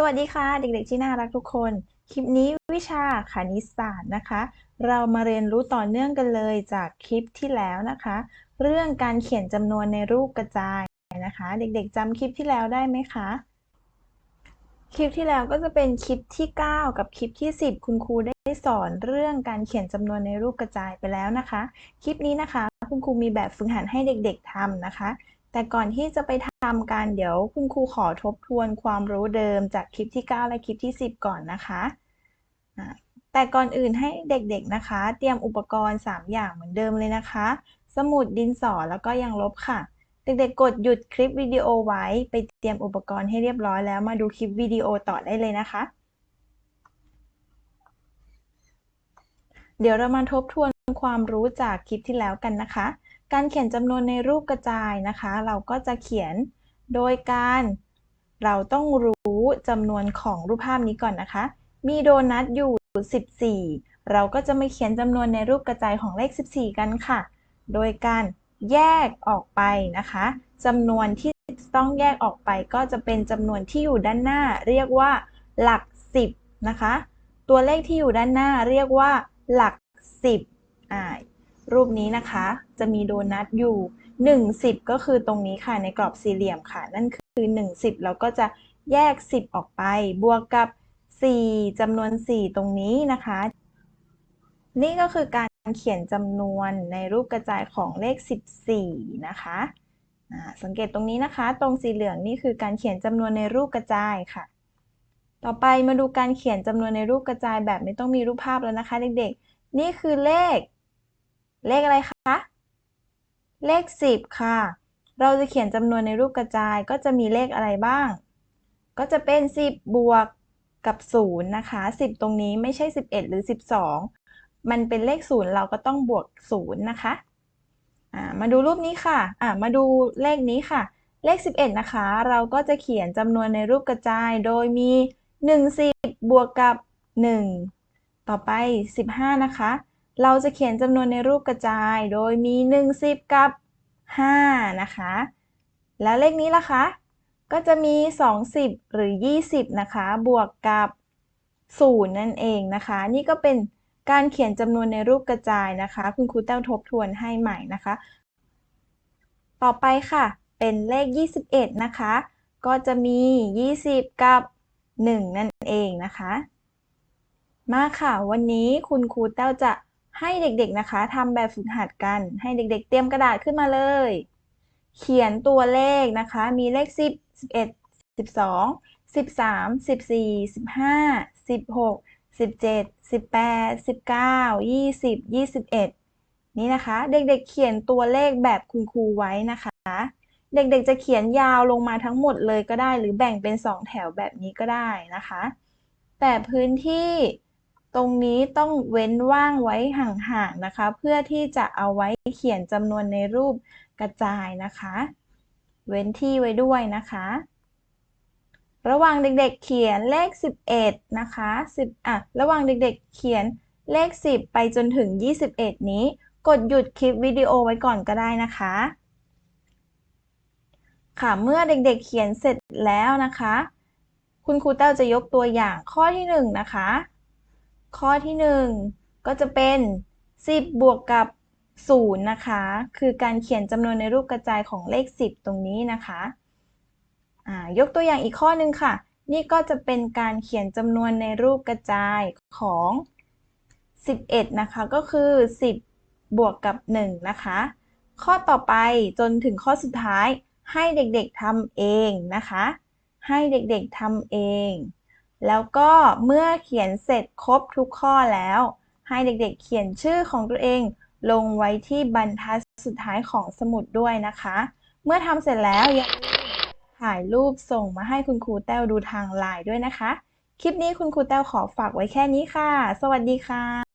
สวัสดีค่ะ เด็กๆที่น่ารักทุกคน คลิปนี้วิชาคณิตศาสตร์นะคะ เรามาเรียนรู้ต่อเนื่องกันเลยจากคลิปที่แล้วนะคะ เรื่องการเขียนจำนวนในรูปกระจายนะคะ เด็กๆจำคลิปที่แล้วได้ไหมคะคลิปที่แล้วก็จะเป็นคลิปที่ 9 กับคลิปที่ 10 คุณครูได้สอนเรื่องการเขียนจำนวนในรูปกระจายไปแล้วนะคะ คลิปนี้นะคะ คุณครูมีแบบฝึกหัดให้เด็กๆทำนะคะ แต่ก่อนที่จะไปทำกันเดี๋ยวคุณครูขอทบทวนความรู้เดิมจากคลิปที่ 9 และคลิปที่ 10 ก่อนนะคะแต่ก่อนอื่นให้เด็กๆนะคะ เตรียมอุปกรณ์ 3 อย่างเหมือนเดิมเลยนะคะ สมุดดินสอแล้วก็ยังลบค่ะ เด็กๆ กดหยุดคลิปวิดีโอไว้ ไปเตรียมอุปกรณ์ให้เรียบร้อยแล้วมาดูคลิปวิดีโอต่อได้เลยนะคะ เดี๋ยวเรามาทบทวนความรู้จากคลิปที่แล้วกันนะคะ การเขียนจำนวนในรูปกระจายนะคะ เราก็จะเขียนโดยการเราต้องรู้จำนวนของรูปภาพนี้ก่อนนะคะ มีโดนัทอยู่ 14 เราก็จะมาเขียนจำนวนในรูปกระจายของเลข 14 กันค่ะ โดยการแยกออกไปนะคะจำนวนที่ต้องแยกออกไปก็จะเป็นจำนวนที่อยู่ด้านหน้า เรียกว่าหลัก 10 นะคะ ตัวเลขที่อยู่ด้านหน้าเรียกว่าหลัก 10อ่า รูปนี้นะคะ จะมีโดนัทอยู่ 1 10 ก็คือตรงนี้ค่ะในกรอบสี่เหลี่ยมค่ะ นั่นคือ 1 10เราก็จะแยก 10 ออกไป บวกกับ 4จำนวน 4 ตรงนี้นะคะ นี่ก็คือการเขียนจำนวนในรูปกระจายของเลข 14 นะคะสังเกตตรงนี้นะคะ ตรงสีเหลืองนี่คือการเขียนจำนวนในรูปกระจายค่ะ ต่อไปมาดูการเขียนจำนวนในรูปกระจายแบบไม่ต้องมีรูปภาพแล้วนะคะ เด็กๆ นี่คือเลข เลขอะไรคะ เลข 10 ค่ะ เราจะเขียนจำนวนในรูปกระจายก็จะมีเลขอะไรบ้าง ก็จะเป็น 10 บวกกับ 0 นะคะ 10 ตรงนี้ไม่ใช่ 11 หรือ 12 มันเป็นเลข 0 เราก็ต้องบวก 0 นะคะมาดูรูปนี้ค่ะอ่ามาดูเลขนี้ค่ะ เลข 11 นะคะ เราก็จะเขียนจำนวนในรูปกระจาย โดยมี 1 10 บวกกับ 1 ต่อไป 15 นะคะ เราจะเขียนจำนวนในรูปกระจาย โดยมี1 10 กับ 5 นะคะ แล้วเลขนี้ล่ะคะ ก็จะมี 20 หรือ 20 นะคะ บวกกับ 0 นั่นเองนะคะ นี่ก็เป็นการเขียนจำนวนในรูปกระจายนะคะ คุณครูแต้วทบทวนให้ใหม่นะคะ ต่อไปค่ะ เป็นเลข 21 นะคะ ก็จะมี 20 กับ 1 นั่นเองนะคะ มาค่ะ วันนี้คุณครูแต้วจะ ให้เด็กๆนะคะทำแบบฝึกหัดกัน ให้เด็กๆ เตรียมกระดาษขึ้นมาเลย เขียนตัวเลขนะคะ มีเลข 10 11 12 13 14 15 16 17 18 19 20 21 นี่นะคะ เด็กๆ เขียนตัวเลขแบบคุณครูไว้นะคะ เด็กๆ จะเขียนยาวลงมาทั้งหมดเลยก็ได้ หรือแบ่งเป็น 2 แถวแบบนี้ก็ได้นะคะ แต่พื้นที่ ตรงนี้ต้องเว้นว่างไว้ห่างๆนะคะ เพื่อที่จะเอาไว้เขียนจำนวนในรูปกระจายนะคะ เว้นที่ไว้ด้วยนะคะ ระหว่างเด็กๆเขียนเลข 11 นะคะ 10อะระหว่างเด็กๆเขียนเลข 10 ไปจนถึง 21 นี้ กดหยุดคลิปวิดีโอไว้ก่อนก็ได้นะคะ ค่ะเมื่อเด็กๆเขียนเสร็จแล้วนะคะ คุณครูเต้าจะยกตัวอย่างข้อที่ 1 นะคะ ข้อที่ 1 ก็จะเป็น 10 บวกกับ 0 นะคะ คือการเขียนจำนวนในรูปกระจายของเลข 10 ตรงนี้นะคะยกตัวอย่างอีกข้อหนึ่งค่ะ นี่ก็จะเป็นการเขียนจำนวนในรูปกระจายของ 11 นะคะ ก็คือ 10 บวกกับ 1 นะคะ ข้อต่อไปจนถึงข้อสุดท้ายให้เด็กๆทำเองนะคะ ให้เด็กๆทำเอง แล้วก็เมื่อเขียนเสร็จครบทุกข้อแล้ว ให้เด็กๆ เขียนชื่อของตัวเอง ลงไว้ที่บรรทัดสุดท้ายของสมุดด้วยนะคะ เมื่อทำเสร็จแล้วอย่าลืมถ่ายรูปส่งมาให้คุณครูแต้วดูทางไลน์ด้วยนะคะ คลิปนี้คุณครูแต้วขอฝากไว้แค่นี้ค่ะ สวัสดีค่ะ